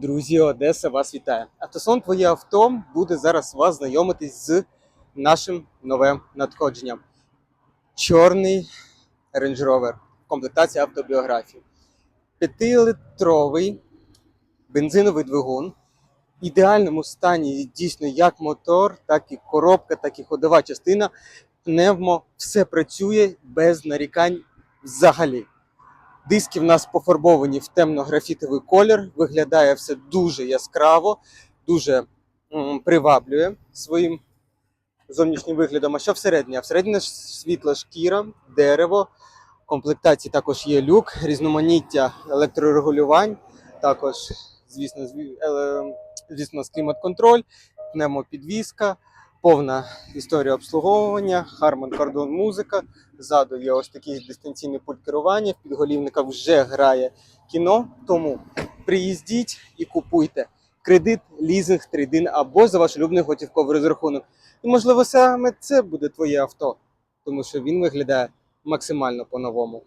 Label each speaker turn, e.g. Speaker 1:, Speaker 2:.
Speaker 1: Друзі, Одеса вас вітає. Автосон Твоє авто буде зараз вас знайомитись з нашим новим надходженням. Чорний Range Rover. Комплектація автобіографії. П'ятилитровий бензиновий двигун. В ідеальному стані дійсно як мотор, так і коробка, так і ходова частина. Пневмо все працює без нарікань взагалі. Диски в нас пофарбовані в темно-графітовий колір. Виглядає все дуже яскраво, дуже приваблює своїм зовнішнім виглядом. А що всередині? А всередині світла шкіра, дерево. В комплектації також є люк, різноманіття електрорегулювань, також, звісно, зві- звісно, клімат-контроль, пневмопідвізка, повна історія обслуговування, Harman Kardon музика. Ззаду є ось такий дистанційний пульт керування. В підголівниках вже грає кіно. Тому приїздіть і купуйте кредит, лізинг, трейдин або за ваш улюблений готівковий розрахунок. І можливо саме це буде твоє авто, тому що він виглядає максимально по-новому.